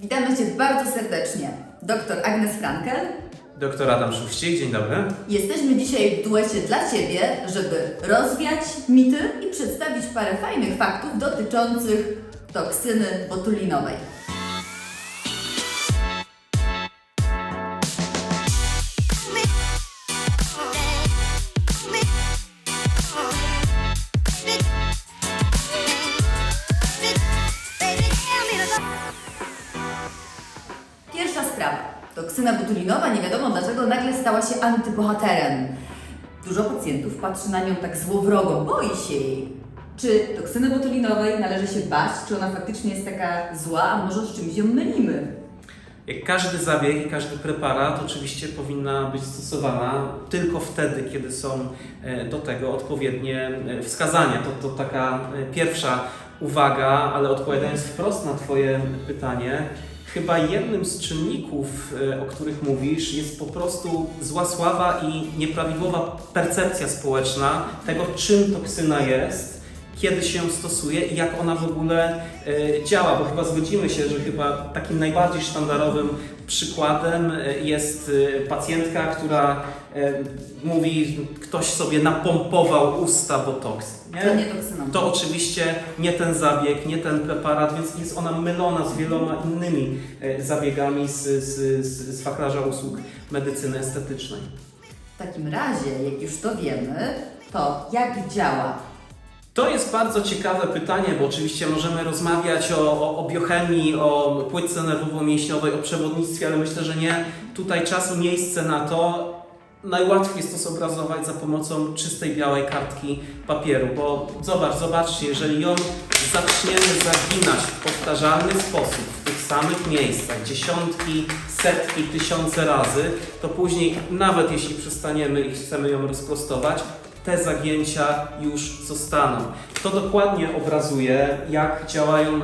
Witamy Cię bardzo serdecznie. Doktor Agnes Frankel. Doktor Adam Szuścik, dzień dobry. Jesteśmy dzisiaj w duecie dla Ciebie, żeby rozwiać mity i przedstawić parę fajnych faktów dotyczących toksyny botulinowej. Nie wiadomo dlaczego nagle stała się antybohaterem. Dużo pacjentów patrzy na nią tak złowrogo, boi się jej. Czy toksyny botulinowej należy się bać? Czy ona faktycznie jest taka zła, a może z czymś ją mylimy? Jak każdy zabieg i każdy preparat oczywiście powinna być stosowana tylko wtedy, kiedy są e, do tego odpowiednie e, wskazania. To, to taka e, pierwsza uwaga, ale odpowiadając wprost na Twoje pytanie, chyba jednym z czynników, e, o których mówisz, jest po prostu zła sława i nieprawidłowa percepcja społeczna tego, czym toksyna jest kiedy się stosuje i jak ona w ogóle e, działa, bo chyba zgodzimy się, że chyba takim najbardziej sztandarowym przykładem e, jest e, pacjentka, która mówi, ktoś sobie napompował usta botoks. To nie toksyną. To oczywiście nie ten zabieg, nie ten preparat, więc jest ona mylona z wieloma innymi zabiegami z, z, z, z wachlarza usług medycyny estetycznej. W takim razie, jak już to wiemy, to jak działa? To jest bardzo ciekawe pytanie, bo oczywiście możemy rozmawiać o, o, o biochemii, o płytce nerwowo-mięśniowej, o przewodnictwie, ale myślę, że nie tutaj czas i miejsce na to. Najłatwiej jest to zobrazować za pomocą czystej białej kartki papieru, bo zobacz, zobaczcie, jeżeli ją zaczniemy zaginać w powtarzalny sposób, w tych samych miejscach, dziesiątki, setki, tysiące razy, to później, nawet jeśli przestaniemy i chcemy ją rozprostować, te zagięcia już zostaną. To dokładnie obrazuje, jak działają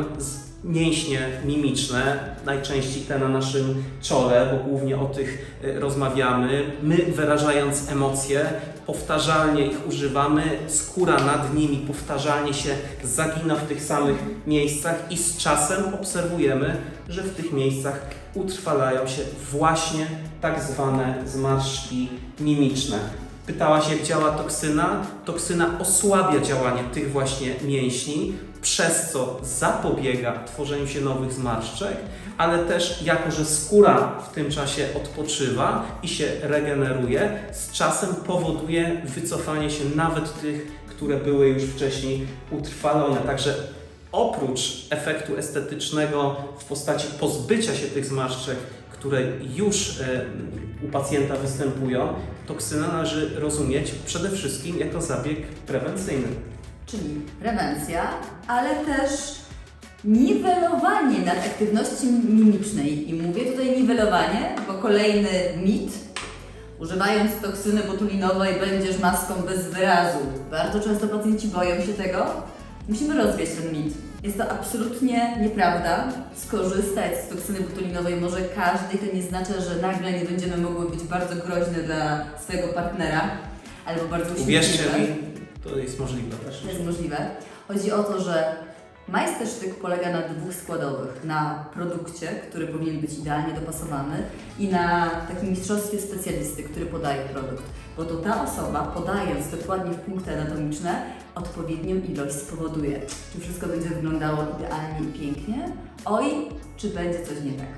mięśnie mimiczne, najczęściej te na naszym czole, bo głównie o tych y, rozmawiamy. My wyrażając emocje, powtarzalnie ich używamy, skóra nad nimi powtarzalnie się zagina w tych samych miejscach i z czasem obserwujemy, że w tych miejscach utrwalają się właśnie tak zwane zmarszczki mimiczne. Pytałaś, jak działa toksyna? Toksyna osłabia działanie tych właśnie mięśni, przez co zapobiega tworzeniu się nowych zmarszczek, ale też jako, że skóra w tym czasie odpoczywa i się regeneruje, z czasem powoduje wycofanie się nawet tych, które były już wcześniej utrwalone. Także oprócz efektu estetycznego w postaci pozbycia się tych zmarszczek, które już e, u pacjenta występują, toksynę należy rozumieć przede wszystkim jako zabieg prewencyjny. Czyli prewencja, ale też niwelowanie nadaktywności mimicznej. I mówię tutaj niwelowanie, bo kolejny mit. Używając toksyny botulinowej będziesz maską bez wyrazu. Bardzo często pacjenci boją się tego. Musimy rozwiać ten mit. Jest to absolutnie nieprawda. Skorzystać z toksyny botulinowej może każdy i to nie znaczy, że nagle nie będziemy mogły być bardzo groźne dla swojego partnera albo bardzo Uwierzcie uśmiechliwe. mi, to jest możliwe też. To jest możliwe. Chodzi o to, że majstersztyk polega na dwóch składowych. Na produkcie, który powinien być idealnie dopasowany i na takim mistrzostwie specjalisty, który podaje produkt. Bo to ta osoba, podając dokładnie w punkty anatomiczne, odpowiednią ilość spowoduje. Czy wszystko będzie wyglądało idealnie i pięknie? Oj, czy będzie coś nie tak?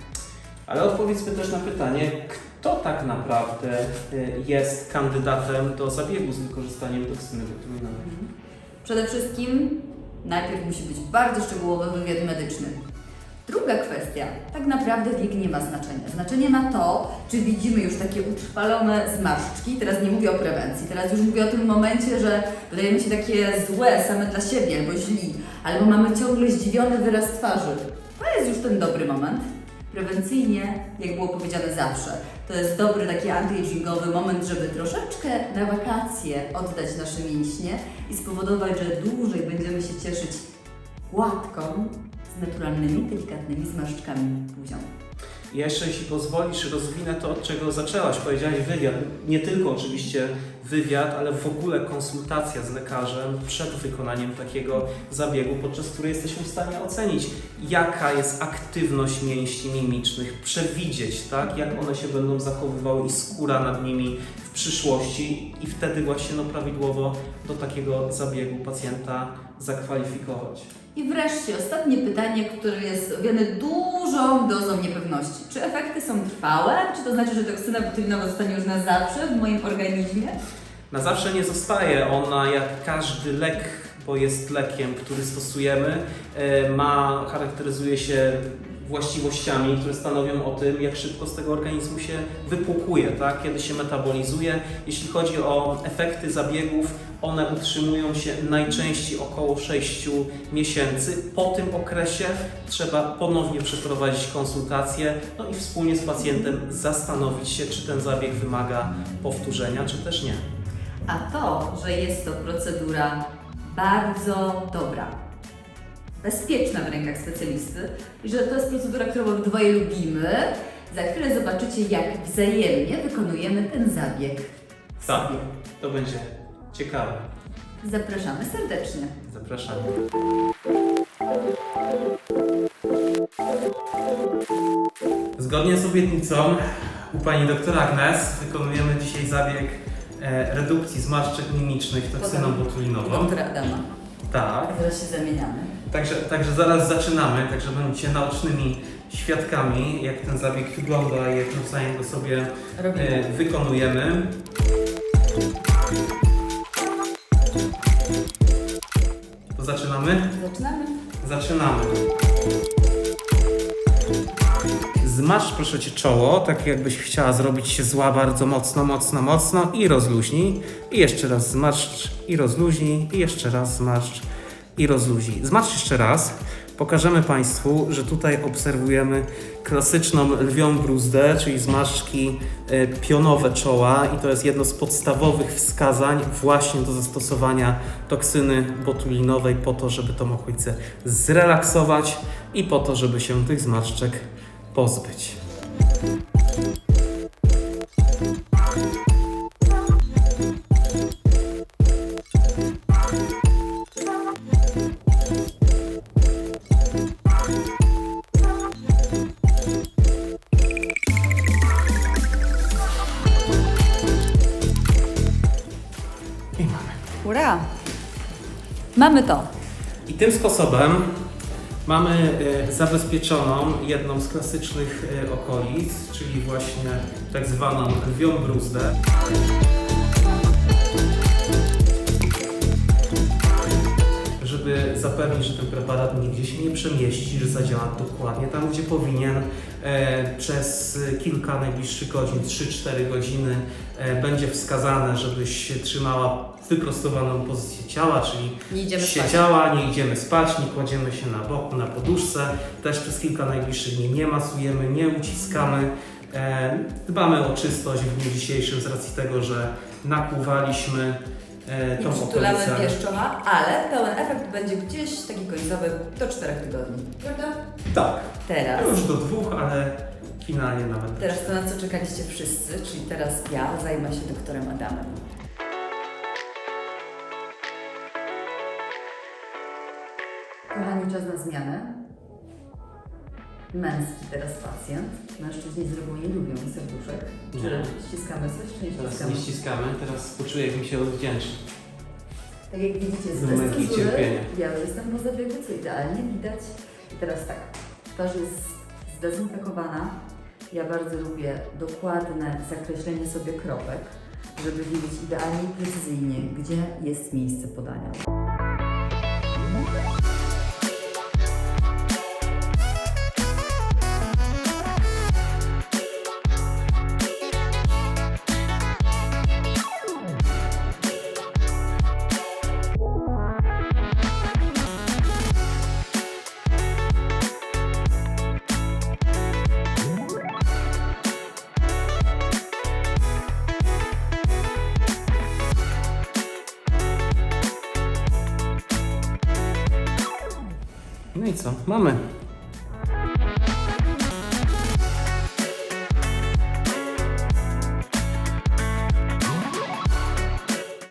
Ale odpowiedzmy też na pytanie, kto tak naprawdę y, jest kandydatem do zabiegu z wykorzystaniem toksyny botulinowej. Przede wszystkim najpierw musi być bardzo szczegółowy wywiad medyczny. Druga kwestia, tak naprawdę wiek nie ma znaczenia. Znaczenie ma to, czy widzimy już takie utrwalone zmarszczki. Teraz nie mówię o prewencji, teraz już mówię o tym momencie, że wydajemy się takie złe same dla siebie albo źli, albo mamy ciągle zdziwiony wyraz twarzy. To jest już ten dobry moment. Prewencyjnie, jak było powiedziane zawsze, to jest dobry taki anti-agingowy moment, żeby troszeczkę na wakacje oddać nasze mięśnie i spowodować, że dłużej będziemy się cieszyć gładką, z naturalnymi, delikatnymi zmarszczkami buzią. Ja jeszcze, jeśli pozwolisz, rozwinę to, od czego zaczęłaś. Powiedziałaś wywiad. Nie tylko oczywiście wywiad, ale w ogóle konsultacja z lekarzem przed wykonaniem takiego zabiegu, podczas której jesteśmy w stanie ocenić, jaka jest aktywność mięśni mimicznych, przewidzieć, tak, jak one się będą zachowywały i skóra nad nimi w przyszłości i wtedy właśnie no, prawidłowo do takiego zabiegu pacjenta zakwalifikować. I wreszcie ostatnie pytanie, które jest owiane dużą dozą niepewności. Czy efekty są trwałe? Czy to znaczy, że toksyna botulinowa zostanie już na zawsze w moim organizmie? Na zawsze nie zostaje ona jak każdy lek, bo jest lekiem, który stosujemy, e, ma, charakteryzuje się właściwościami, które stanowią o tym, jak szybko z tego organizmu się wypłukuje, tak? kiedy się metabolizuje. Jeśli chodzi o efekty zabiegów, one utrzymują się najczęściej około 6 miesięcy. Po tym okresie trzeba ponownie przeprowadzić konsultację no i wspólnie z pacjentem zastanowić się, czy ten zabieg wymaga powtórzenia, czy też nie. A to, że jest to procedura bardzo dobra, bezpieczna w rękach specjalisty i że to jest procedura, którą obydwoje lubimy, za chwilę zobaczycie, jak wzajemnie wykonujemy ten zabieg. Tak. sobie. To będzie ciekawe. Zapraszamy serdecznie. Zapraszamy. Zgodnie z obietnicą u pani doktor Agnes wykonujemy dzisiaj zabieg e, redukcji zmarszczek mimicznych toksyną botuliniową. Doktora Adama. Tak. Zaraz się zamieniamy. Także, także zaraz zaczynamy, także będziecie naocznymi świadkami, jak ten zabieg wygląda i jak nawzajem go sobie Robimy. e, wykonujemy. To zaczynamy? Zaczynamy. Zaczynamy. Zmasz proszę Cię czoło, tak jakbyś chciała zrobić się zła bardzo mocno, mocno, mocno i rozluźnij. I jeszcze raz zmarszcz i rozluźnij. I jeszcze raz zmarszcz i rozluźnij. Zmarszcz jeszcze raz. Pokażemy Państwu, że tutaj obserwujemy klasyczną lwią bruzdę, czyli zmarszczki e, pionowe czoła i to jest jedno z podstawowych wskazań właśnie do zastosowania toksyny botulinowej po to, żeby tą okolicę zrelaksować i po to, żeby się tych zmarszczek pozbyć. I mamy. Ura! Mamy to. I tym sposobem mamy e, zabezpieczoną jedną z klasycznych e, okolic, czyli właśnie tak zwaną lwią Żeby zapewnić, że ten preparat nigdzie się nie przemieści, że zadziała dokładnie tam, gdzie powinien, e, przez kilka najbliższych godzin, 3-4 godziny, e, będzie wskazane, żebyś się trzymała wyprostowaną pozycję ciała, czyli Nie spać. siedziała, nie idziemy spać, nie kładziemy się na boku, na poduszce. Też przez kilka najbliższych dni nie masujemy, nie uciskamy. E, dbamy o czystość w dniu dzisiejszym z racji tego, że nakłuwaliśmy e, I przytulamy ale pełen efekt będzie gdzieś taki końcowy do 4 tygodni. Prawda? Tak, Teraz. już do dwóch, ale finalnie nawet. Teraz to, na co czekaliście wszyscy, czyli teraz ja zajmę się doktorem Adamem. Kochani, czas na zmianę. Męski teraz pacjent. Mężczyźni z reguły nie lubią serduszek. Czy Nie. ściskamy coś, czy nie Teraz ściskamy? nie ściskamy, teraz poczuję, jak mi się odwdzięczy. Tak jak widzicie, z Z męki bez cezury, ja jestem po zabiegu, co idealnie widać. I teraz tak, twarz jest zdezynfekowana. Ja bardzo lubię dokładne zakreślenie sobie kropek, żeby wiedzieć idealnie i precyzyjnie, gdzie jest miejsce podania. Co? Mamy.